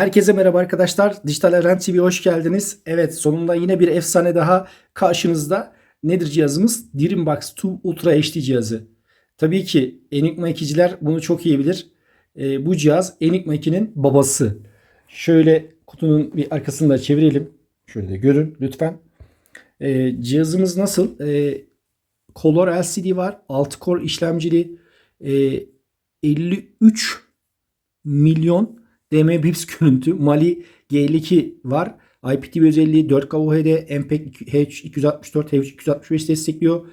Herkese merhaba arkadaşlar. Dijital Eren TV'ye hoş geldiniz. Evet sonunda yine bir efsane daha karşınızda. Nedir cihazımız? Dreambox 2 Ultra HD cihazı. Tabii ki Enigma 2'ciler bunu çok iyi bilir. Ee, bu cihaz Enigma 2'nin babası. Şöyle kutunun bir arkasını da çevirelim. Şöyle de görün lütfen. Ee, cihazımız nasıl? Ee, Color LCD var. 6 core işlemcili. Ee, 53 milyon DM Bips görüntü. Mali G52 var. IPTV özelliği 4K UHD, MPEG H264, H265 destekliyor.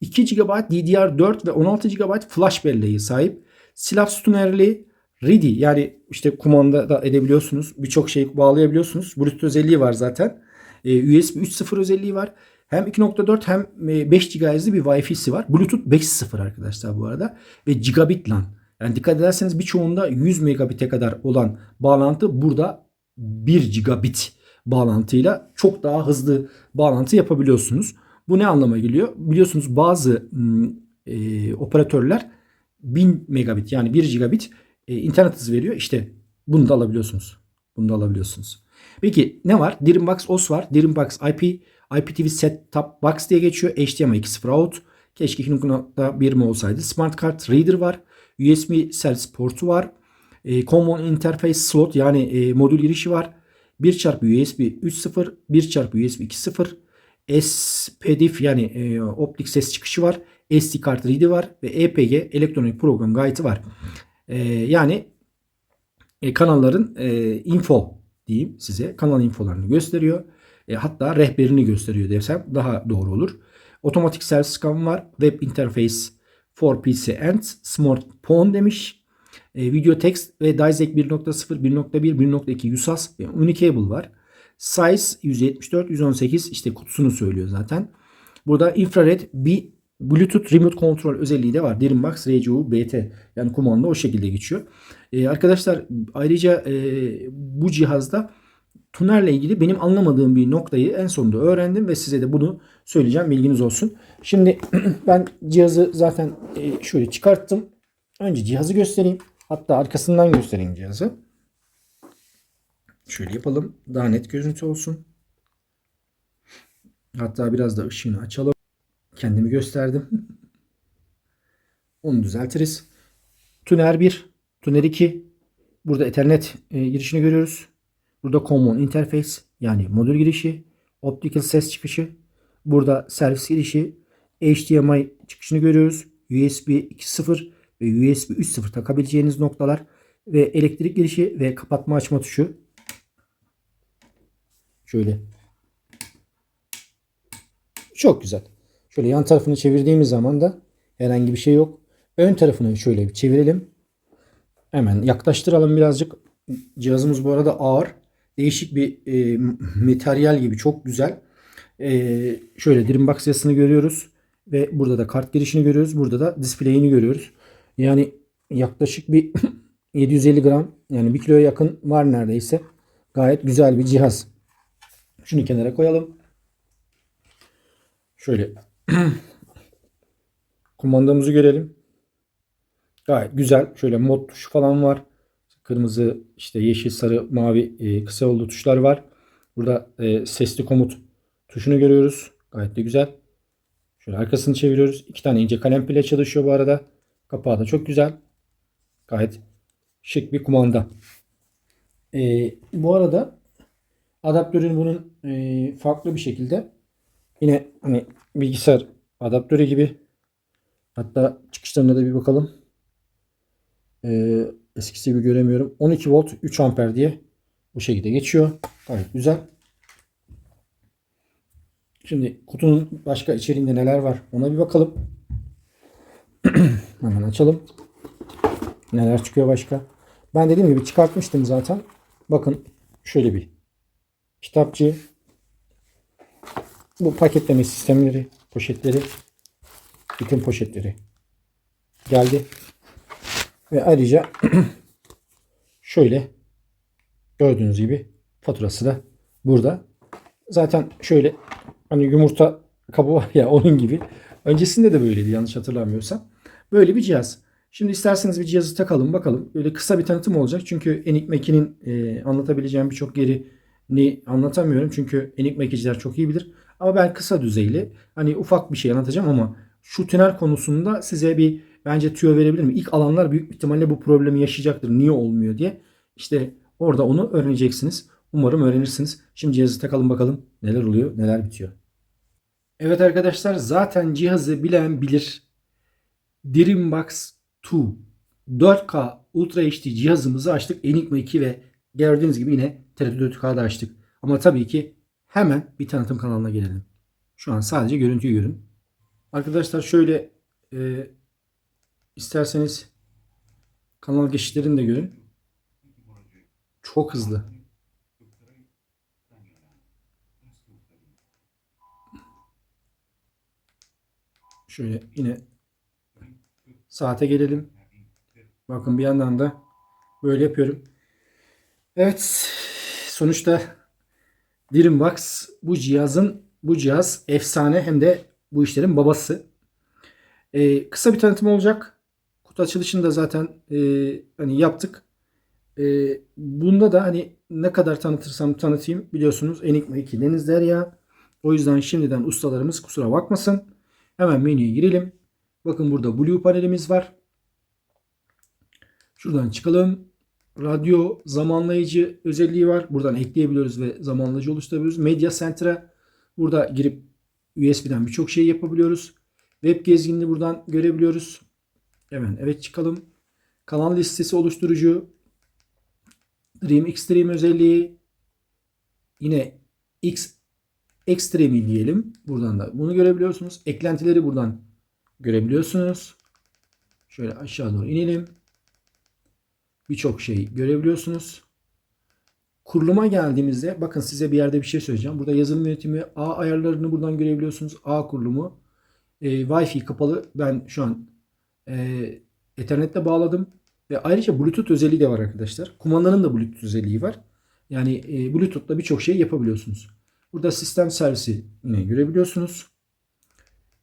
2 GB DDR4 ve 16 GB flash belleği sahip. Silah sütunerli RIDI yani işte kumanda da edebiliyorsunuz. Birçok şey bağlayabiliyorsunuz. Bluetooth özelliği var zaten. Ee, USB 3.0 özelliği var. Hem 2.4 hem 5 GHz'li bir Wi-Fi'si var. Bluetooth 5.0 arkadaşlar bu arada. Ve gigabit LAN. Yani dikkat ederseniz birçoğunda 100 megabit'e kadar olan bağlantı burada 1 gigabit bağlantıyla çok daha hızlı bağlantı yapabiliyorsunuz. Bu ne anlama geliyor? Biliyorsunuz bazı e, operatörler 1000 megabit yani 1 gigabit e, internet hızı veriyor. İşte bunu da alabiliyorsunuz. Bunu da alabiliyorsunuz. Peki ne var? Dreambox OS var. Dreambox IP, IPTV Set Top Box diye geçiyor. HDMI 2.0 out. Keşke 2.1 mi olsaydı. Smart Card Reader var. USB servis portu var. E, Common Interface Slot yani e, modül girişi var. 1 çarpı USB 3.0, 1 çarpı USB 2.0, SPDIF yani e, optik ses çıkışı var. SD kart read'i var ve EPG elektronik program guide'ı var. E, yani e, kanalların e, info diyeyim size. Kanal infolarını gösteriyor. E, hatta rehberini gösteriyor desem daha doğru olur. Otomatik servis scan var. Web interface for PC and smartphone demiş. E, video text ve DiSec 1.0, 1.1, 1.2 USAS ve Unicable var. Size 174, 118 işte kutusunu söylüyor zaten. Burada infrared bir Bluetooth Remote Control özelliği de var. Dreambox RGU BT yani kumanda o şekilde geçiyor. Ee, arkadaşlar ayrıca e, bu cihazda tunerle ilgili benim anlamadığım bir noktayı en sonunda öğrendim ve size de bunu söyleyeceğim bilginiz olsun. Şimdi ben cihazı zaten e, şöyle çıkarttım. Önce cihazı göstereyim. Hatta arkasından göstereyim cihazı. Şöyle yapalım. Daha net görüntü olsun. Hatta biraz da ışığını açalım. Kendimi gösterdim. Onu düzeltiriz. Tuner 1, Tuner 2. Burada Ethernet e, girişini görüyoruz. Burada Common Interface yani modül girişi. Optical ses çıkışı. Burada servis girişi. HDMI çıkışını görüyoruz. USB 2.0 ve USB 3.0 takabileceğiniz noktalar. Ve elektrik girişi ve kapatma açma tuşu. Şöyle. Çok güzel. Şöyle yan tarafını çevirdiğimiz zaman da herhangi bir şey yok. Ön tarafını şöyle bir çevirelim. Hemen yaklaştıralım birazcık. Cihazımız bu arada ağır. Değişik bir e, materyal gibi çok güzel. E, şöyle Dreambox yazısını görüyoruz. Ve burada da kart girişini görüyoruz. Burada da display'ini görüyoruz. Yani yaklaşık bir 750 gram yani 1 kiloya yakın var neredeyse. Gayet güzel bir cihaz. Şunu kenara koyalım. Şöyle kumandamızı görelim. Gayet güzel. Şöyle mod tuşu falan var. Kırmızı, işte yeşil, sarı, mavi e, kısa yollu tuşlar var. Burada e, sesli komut tuşunu görüyoruz. Gayet de güzel. Şöyle arkasını çeviriyoruz. İki tane ince kalem pile çalışıyor bu arada. Kapağı da çok güzel. Gayet şık bir kumanda. E, bu arada adaptörün bunun e, farklı bir şekilde yine hani bilgisayar adaptörü gibi hatta çıkışlarına da bir bakalım. Ee, eskisi gibi göremiyorum. 12 volt 3 amper diye bu şekilde geçiyor. Gayet güzel. Şimdi kutunun başka içeriğinde neler var ona bir bakalım. Hemen açalım. Neler çıkıyor başka. Ben dediğim gibi çıkartmıştım zaten. Bakın şöyle bir kitapçı. Bu paketleme sistemleri, poşetleri, bütün poşetleri geldi. Ve ayrıca şöyle gördüğünüz gibi faturası da burada. Zaten şöyle hani yumurta kabı var ya onun gibi. Öncesinde de böyleydi yanlış hatırlamıyorsam. Böyle bir cihaz. Şimdi isterseniz bir cihazı takalım bakalım. Böyle kısa bir tanıtım olacak. Çünkü Enigma 2'nin e, anlatabileceğim birçok yerini anlatamıyorum. Çünkü Enigma 2'ciler çok iyi bilir. Ama ben kısa düzeyli hani ufak bir şey anlatacağım ama şu tünel konusunda size bir bence tüyo verebilirim. İlk alanlar büyük ihtimalle bu problemi yaşayacaktır. Niye olmuyor diye. İşte orada onu öğreneceksiniz. Umarım öğrenirsiniz. Şimdi cihazı takalım bakalım neler oluyor, neler bitiyor. Evet arkadaşlar zaten cihazı bilen bilir. Dreambox 2 4K Ultra HD cihazımızı açtık. Enigma 2 ve gördüğünüz gibi yine TRT 4K'da açtık. Ama tabii ki hemen bir tanıtım kanalına gelelim. Şu an sadece görüntüyü görün. Arkadaşlar şöyle e, isterseniz kanal geçişlerini de görün. Çok hızlı. Şöyle yine saate gelelim. Bakın bir yandan da böyle yapıyorum. Evet sonuçta Dreambox bu cihazın bu cihaz efsane hem de bu işlerin babası. Ee, kısa bir tanıtım olacak. Kutu açılışını da zaten e, hani yaptık. E, bunda da hani ne kadar tanıtırsam tanıtayım biliyorsunuz Enigma 2 Deniz Derya. O yüzden şimdiden ustalarımız kusura bakmasın. Hemen menüye girelim. Bakın burada Blue panelimiz var. Şuradan çıkalım. Radyo zamanlayıcı özelliği var. Buradan ekleyebiliyoruz ve zamanlayıcı oluşturabiliyoruz. Medya Center'a burada girip USB'den birçok şey yapabiliyoruz. Web gezginini buradan görebiliyoruz. Hemen evet çıkalım. Kanal listesi oluşturucu. Dream Extreme özelliği. Yine X Extreme diyelim. Buradan da bunu görebiliyorsunuz. Eklentileri buradan görebiliyorsunuz. Şöyle aşağı doğru inelim. Birçok şey görebiliyorsunuz. Kuruluma geldiğimizde bakın size bir yerde bir şey söyleyeceğim. Burada yazılım yönetimi A ayarlarını buradan görebiliyorsunuz. A kurulumu. E, Wi-Fi kapalı. Ben şu an e, Ethernet'le bağladım. Ve ayrıca Bluetooth özelliği de var arkadaşlar. Kumandanın da Bluetooth özelliği var. Yani e, Bluetooth'la birçok şey yapabiliyorsunuz. Burada sistem servisi yine görebiliyorsunuz.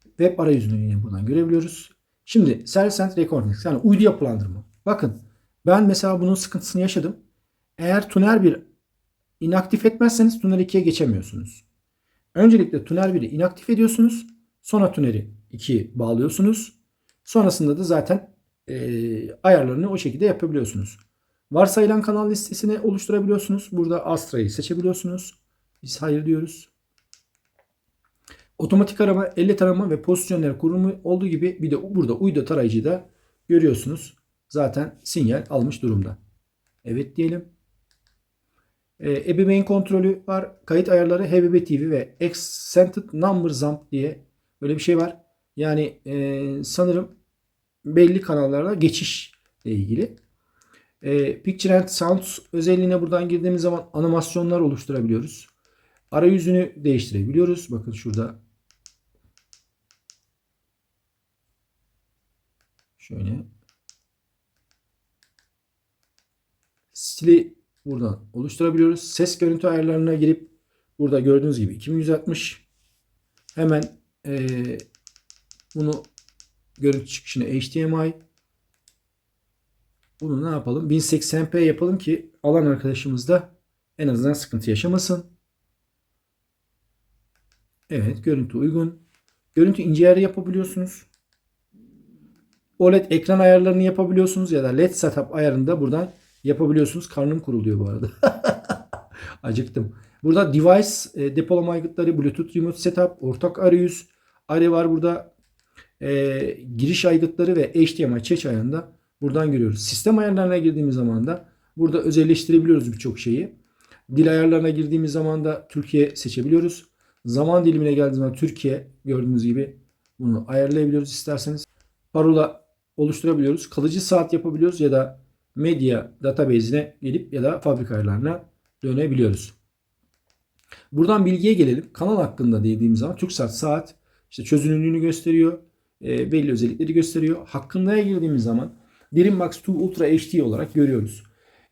Web arayüzünü yine buradan görebiliyoruz. Şimdi Service and Recording yani uydu yapılandırma. Bakın ben mesela bunun sıkıntısını yaşadım. Eğer tuner 1 inaktif etmezseniz tuner 2'ye geçemiyorsunuz. Öncelikle tuner 1'i inaktif ediyorsunuz. Sonra tuneri 2'yi bağlıyorsunuz. Sonrasında da zaten e, ayarlarını o şekilde yapabiliyorsunuz. Varsayılan kanal listesini oluşturabiliyorsunuz. Burada Astra'yı seçebiliyorsunuz. Biz hayır diyoruz. Otomatik arama, elle tarama ve pozisyonel kurumu olduğu gibi bir de burada uydu tarayıcı da görüyorsunuz. Zaten sinyal almış durumda. Evet diyelim. Ee, ebeveyn kontrolü var. Kayıt ayarları HBB TV ve Accented Number Zamp diye böyle bir şey var. Yani e, sanırım belli kanallarda geçiş ile ilgili. E, Picture and Sounds özelliğine buradan girdiğimiz zaman animasyonlar oluşturabiliyoruz. Arayüzünü değiştirebiliyoruz. Bakın şurada şöyle stili buradan oluşturabiliyoruz. Ses görüntü ayarlarına girip burada gördüğünüz gibi 2160 hemen e, bunu görüntü çıkışını HDMI bunu ne yapalım? 1080p yapalım ki alan arkadaşımız da en azından sıkıntı yaşamasın. Evet görüntü uygun. Görüntü ince ayarı yapabiliyorsunuz. OLED ekran ayarlarını yapabiliyorsunuz ya da LED setup ayarını buradan yapabiliyorsunuz. Karnım kuruluyor bu arada. Acıktım. Burada device e, depolama aygıtları, Bluetooth remote setup, ortak arayüz, arı var burada. E, giriş aygıtları ve HDMI çeş ayarında buradan görüyoruz. Sistem ayarlarına girdiğimiz zaman da burada özelleştirebiliyoruz birçok şeyi. Dil ayarlarına girdiğimiz zaman da Türkiye seçebiliyoruz. Zaman dilimine geldiğimiz zaman Türkiye gördüğünüz gibi bunu ayarlayabiliyoruz isterseniz. Parola oluşturabiliyoruz. Kalıcı saat yapabiliyoruz ya da medya database'ine gelip ya da fabrika ayarlarına dönebiliyoruz. Buradan bilgiye gelelim. Kanal hakkında dediğimiz zaman TürkSat saat işte çözünürlüğünü gösteriyor. E, belli özellikleri gösteriyor. Hakkında'ya girdiğimiz zaman Dreambox 2 Ultra HD olarak görüyoruz.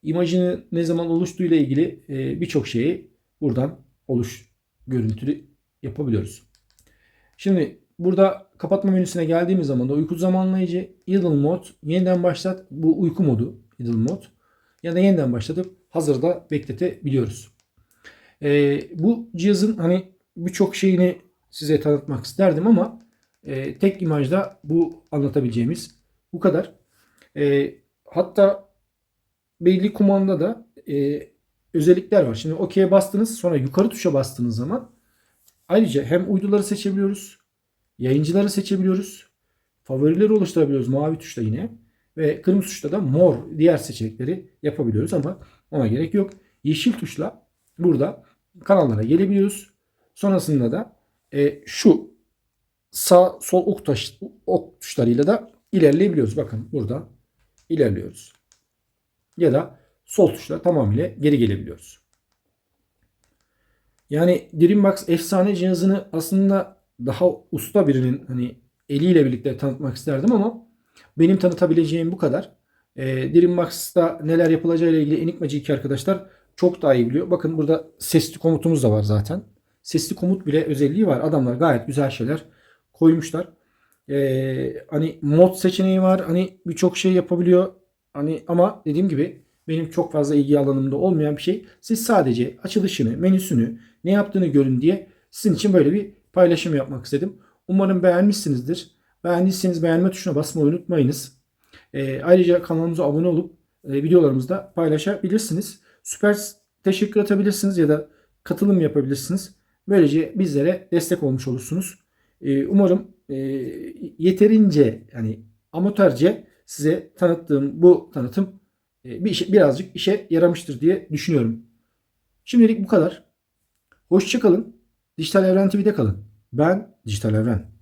İmajını ne zaman oluştuğuyla ilgili e, birçok şeyi buradan oluş görüntülü yapabiliyoruz. Şimdi burada kapatma menüsüne geldiğimiz zaman da uyku zamanlayıcı, idle mode, yeniden başlat bu uyku modu idle mode ya da yeniden başlatıp hazırda bekletebiliyoruz. Ee, bu cihazın hani birçok şeyini size tanıtmak isterdim ama e, tek imajda bu anlatabileceğimiz bu kadar. E, hatta belli kumanda da e, özellikler var. Şimdi OK'ye bastınız sonra yukarı tuşa bastığınız zaman ayrıca hem uyduları seçebiliyoruz, yayıncıları seçebiliyoruz, favorileri oluşturabiliyoruz mavi tuşla yine ve kırmızı tuşla da mor diğer seçenekleri yapabiliyoruz ama ona gerek yok. Yeşil tuşla burada kanallara gelebiliyoruz. Sonrasında da e, şu sağ sol ok, taş, ok tuşlarıyla da ilerleyebiliyoruz. Bakın burada ilerliyoruz. Ya da sol tuşla tamamıyla geri gelebiliyoruz. Yani Dreambox efsane cihazını aslında daha usta birinin hani eliyle birlikte tanıtmak isterdim ama benim tanıtabileceğim bu kadar. E, Dreambox'ta neler yapılacağı ile ilgili Enigma G2 arkadaşlar çok daha iyi biliyor. Bakın burada sesli komutumuz da var zaten. Sesli komut bile özelliği var. Adamlar gayet güzel şeyler koymuşlar. Ee, hani mod seçeneği var. Hani birçok şey yapabiliyor. Hani ama dediğim gibi benim çok fazla ilgi alanımda olmayan bir şey. Siz sadece açılışını, menüsünü, ne yaptığını görün diye sizin için böyle bir paylaşım yapmak istedim. Umarım beğenmişsinizdir. Beğendiyseniz beğenme tuşuna basmayı unutmayınız. Ee, ayrıca kanalımıza abone olup e, videolarımızı da paylaşabilirsiniz. Süper teşekkür atabilirsiniz ya da katılım yapabilirsiniz. Böylece bizlere destek olmuş olursunuz. Ee, umarım e, yeterince yani amatörce size tanıttığım bu tanıtım e, bir işe, birazcık işe yaramıştır diye düşünüyorum. Şimdilik bu kadar. Hoşçakalın. Dijital Evren TV'de kalın. Ben Dijital Evren.